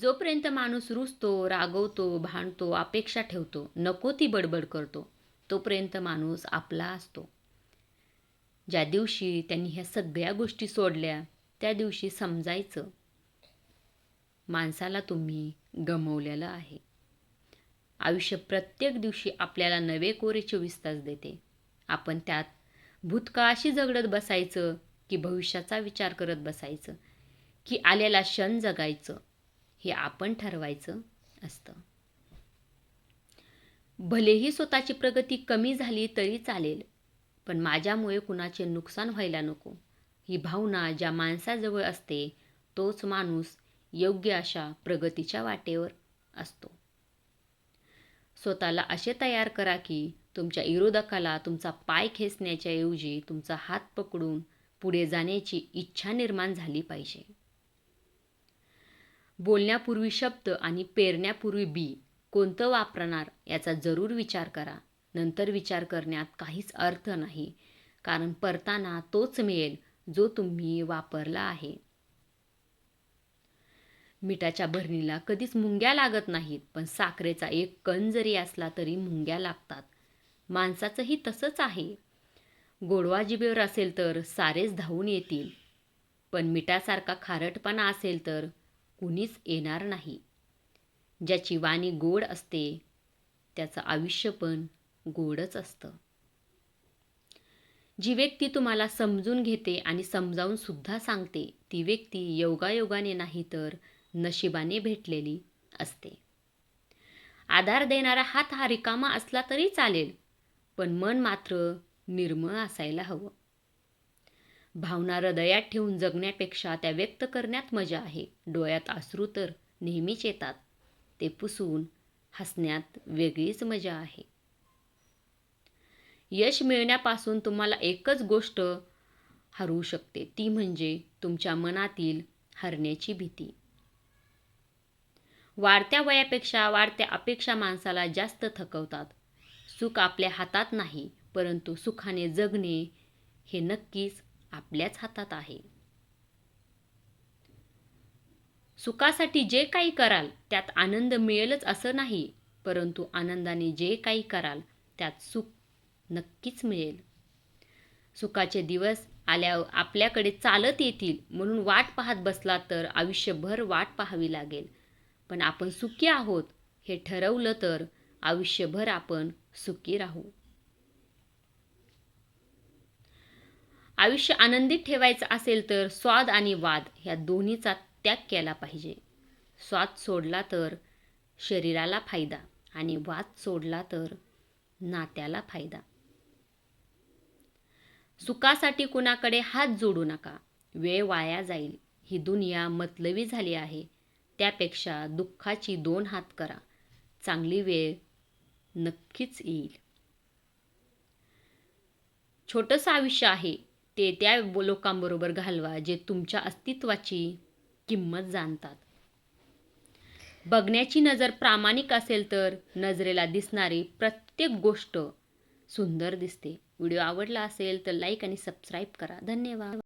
जोपर्यंत माणूस रुसतो रागवतो भांडतो अपेक्षा ठेवतो नको ती बडबड करतो तोपर्यंत माणूस आपला असतो. ज्या दिवशी त्यांनी ह्या सगळ्या गोष्टी सोडल्या त्या दिवशी समजायचं माणसाला तुम्ही गमवलेलं आहे. आयुष्य प्रत्येक दिवशी आपल्याला नवे कोरे चोवीस तास देते. आपण त्यात भूतकाळाशी झगडत बसायचं की भविष्याचा विचार करत बसायचं की आलेला क्षण जगायचं हे आपण ठरवायचं असतं. भलेही स्वतःची प्रगती कमी झाली तरी चालेल पण माझ्यामुळे कुणाचे नुकसान व्हायला नको. ही भावना ज्या माणसाजवळ असते तोच माणूस योग्य अशा प्रगतीच्या वाटेवर असतो. स्वतःला असे तयार करा की तुमच्या विरोधकाला तुमचा पाय खेचण्याच्या ऐवजी तुमचा हात पकडून पुढे जाण्याची इच्छा निर्माण झाली पाहिजे. बोलण्यापूर्वी शब्द आणि पेरण्यापूर्वी बी. कोणतं वापरणार याचा जरूर विचार करा. नंतर विचार करण्यात काहीच अर्थ नाही. कारण परताना तोच मिळेल जो तुम्ही वापरला आहे. मिठाच्या भरणीला कधीच मुंग्या लागत नाहीत पण साखरेचा एक कण जरी असला तरी मुंग्या लागतात. माणसाचंही तसंच आहे. गोडवा जिभेवर असेल तर सारेच धावून येतील. पण मिठासारखा खारटपणा असेल तर कुणीच येणार नाही. ज्याची वाणी गोड असते त्याचं आयुष्य पण गोडच असतं. जी व्यक्ती तुम्हाला समजून घेते आणि समजावून सुद्धा सांगते ती व्यक्ती योगायोगाने नाही तर नशिबाने भेटलेली असते. आधार देणारा हात हा रिकामा असला तरी चालेल पण मन मात्र निर्मळ असायला हवं. भावना हृदयात ठेवून जगण्यापेक्षा त्या व्यक्त करण्यात मजा आहे. डोळ्यात आसरू तर नेहमीच येतात. ते पुसून हसण्यात वेगळीच मजा आहे. यश मिळण्यापासून तुम्हाला एकच गोष्ट हरवू शकते. ती म्हणजे तुमच्या मनातील हरण्याची भीती. वाढत्या वयापेक्षा वाढत्या अपेक्षा माणसाला जास्त थकवतात. सुख आपल्या हातात नाही परंतु सुखाने जगणे हे नक्कीच आपल्याच हातात आहे. सुखासाठी जे काही कराल त्यात आनंद मिळेलच असं नाही परंतु आनंदाने जे काही कराल त्यात सुख नक्कीच मिळेल. सुखाचे दिवस आल्या आपल्याकडे चालत येतील म्हणून वाट पाहत बसला तर आयुष्यभर वाट पाहावी लागेल. पण आपण सुखी आहोत हे ठरवलं तर आयुष्यभर आपण सुखी राहू. आयुष्य आनंदित ठेवायचं असेल तर स्वाद आणि वाद ह्या दोन्हीचा त्याग केला पाहिजे. स्वाद सोडला तर शरीराला फायदा आणि वाद सोडला तर नात्याला फायदा. सुखासाठी कुणाकडे हात जोडू नका. वेळ वाया जाईल. ही दुनिया मतलबी झाली आहे. त्यापेक्षा दुःखाची दोन हात करा. चांगली वेळ नक्कीच येईल. छोटंसं आयुष्य आहे. ते त्या लोकांबरोबर घालवा जे तुमच्या अस्तित्वाची किंमत जाणतात. बघण्याची नजर प्रामाणिक असेल तर नजरेला दिसणारी प्रत्येक गोष्ट सुंदर दिसते. व्हिडिओ आवडला असेल तर लाईक आणि सबस्क्राईब करा. धन्यवाद.